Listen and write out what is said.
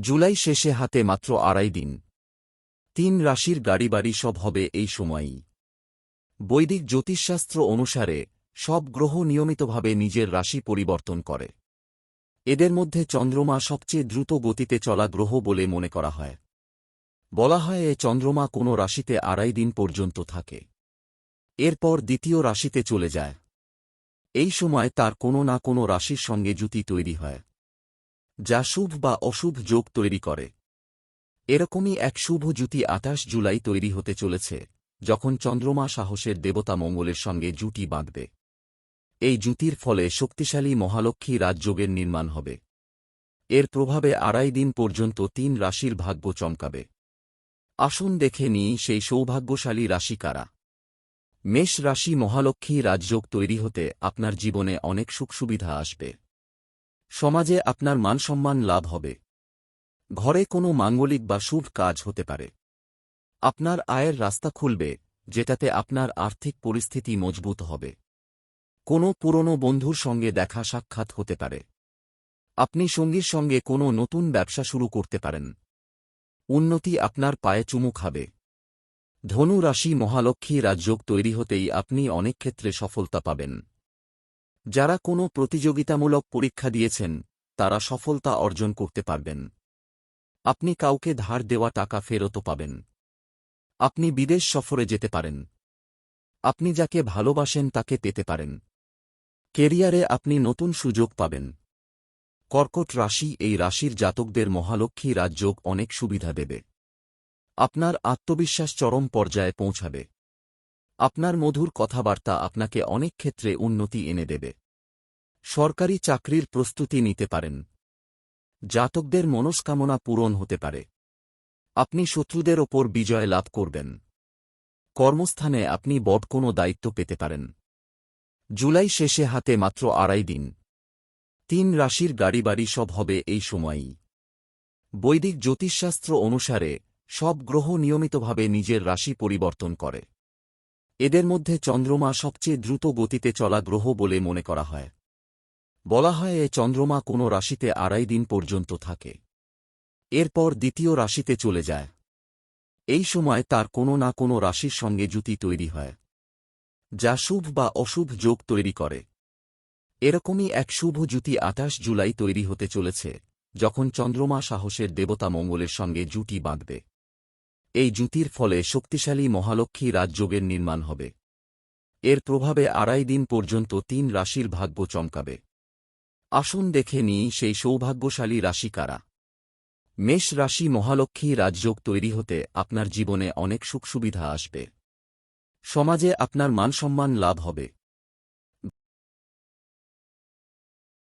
জুলাই শেষে হাতে মাত্র আড়াই দিন। তিন রাশির গাড়ি বাড়ি সব হবে এই সময়ই। বৈদিক জ্যোতিষশাস্ত্র অনুসারে সব গ্রহ নিয়মিতভাবে নিজের রাশি পরিবর্তন করে। এদের মধ্যে চন্দ্রমা সবচেয়ে দ্রুত গতিতে চলা গ্রহ বলে মনে করা হয়। বলা হয় এ চন্দ্রমা কোনো রাশিতে আড়াই দিন পর্যন্ত থাকে। এরপর দ্বিতীয় রাশিতে চলে যায়। এই সময় তার কোনো না কোনো রাশির সঙ্গে জুতি তৈরি হয়। যা শুভ বা অশুভ যোগ তৈরি করে। এরকমই এক শুভ জুতি আঠাশ জুলাই তৈরি হতে চলেছে, যখন চন্দ্রমা সাহসের দেবতা মঙ্গলের সঙ্গে জুটি বাঁধবে। এই জুতির ফলে শক্তিশালী মহালক্ষ্মী রাজযোগের নির্মাণ হবে। এর প্রভাবে আড়াই দিন পর্যন্ত তিন রাশির ভাগ্য চমকাবে। আসুন দেখে নিই সেই সৌভাগ্যশালী রাশি কারা। মেষ রাশি মহালক্ষ্মী রাজযোগ তৈরি হতে আপনার জীবনে অনেক সুখ সুবিধা আসবে। সমাজে আপনার মানসম্মান লাভ হবে। ঘরে কোনো মাঙ্গলিক বা শুভ কাজ হতে পারে। আপনার আয়ের রাস্তা খুলবে, যেটাতে আপনার আর্থিক পরিস্থিতি মজবুত হবে। কোনো পুরনো বন্ধুর সঙ্গে দেখা সাক্ষাৎ হতে পারে। আপনি সঙ্গীর সঙ্গে কোনো নতুন ব্যবসা শুরু করতে পারেন। উন্নতি আপনার পায়ে চুমু খাবে। ধনু রাশি মহালক্ষ্মী রাজযোগ তৈরি হতেই আপনি অনেক ক্ষেত্রে সফলতা পাবেন। যারা কোনো প্রতিযোগিতামূলক পরীক্ষা দিয়েছেন, তারা সফলতা অর্জন করতে পারবেন। আপনি কাউকে ধার দেওয়া টাকা ফেরতও পাবেন। আপনি বিদেশ সফরে যেতে পারেন। আপনি যাকে ভালোবাসেন তাকে পেতে পারেন। কেরিয়ারে আপনি নতুন সুযোগ পাবেন। কর্কট রাশি এই রাশির জাতকদের মহালক্ষ্মী রাজযোগ অনেক সুবিধা দেবে। আপনার আত্মবিশ্বাস চরম পর্যায়ে পৌঁছাবে। আপনার মধুর কথাবার্তা আপনাকে অনেক ক্ষেত্রে উন্নতি এনে দেবে। সরকারি চাকরির প্রস্তুতি নিতে পারেন। জাতকদের মনস্কামনা পূরণ হতে পারে। আপনি শত্রুদের ওপর বিজয় লাভ করবেন। কর্মস্থানে আপনি বড় কোনো দায়িত্ব পেতে পারেন। জুলাই শেষে হাতে মাত্র আড়াই দিন। তিন রাশির গাড়ি বাড়ি সব হবে এই সময়ই। বৈদিক জ্যোতিষশাস্ত্র অনুসারে সব গ্রহ নিয়মিতভাবে নিজের রাশি পরিবর্তন করে। এদের মধ্যে চন্দ্রমা সবচেয়ে দ্রুত গতিতে চলা গ্রহ বলে মনে করা হয়। বলা হয় এ চন্দ্রমা কোনো রাশিতে আড়াই দিন পর্যন্ত থাকে। এরপর দ্বিতীয় রাশিতে চলে যায়। এই সময় তার কোনো না কোনো রাশির সঙ্গে জুতি তৈরি হয়, যা শুভ বা অশুভ যোগ তৈরি করে। এরকমই এক শুভ জুতি আঠাশ জুলাই তৈরি হতে চলেছে, যখন চন্দ্রমা সাহসের দেবতা মঙ্গলের সঙ্গে জুটি বাঁধবে। এই জুতির ফলে শক্তিশালী মহালক্ষ্মী রাজযোগের নির্মাণ হবে। এর প্রভাবে আড়াই দিন পর্যন্ত তিন রাশির ভাগ্য চমকাবে। আসুন দেখে নিই সেই সৌভাগ্যশালী রাশি কারা। মেষ রাশি মহালক্ষ্মী রাজযোগ তৈরি হতে আপনার জীবনে অনেক সুখ সুবিধা আসবে। সমাজে আপনার মানসম্মান লাভ হবে।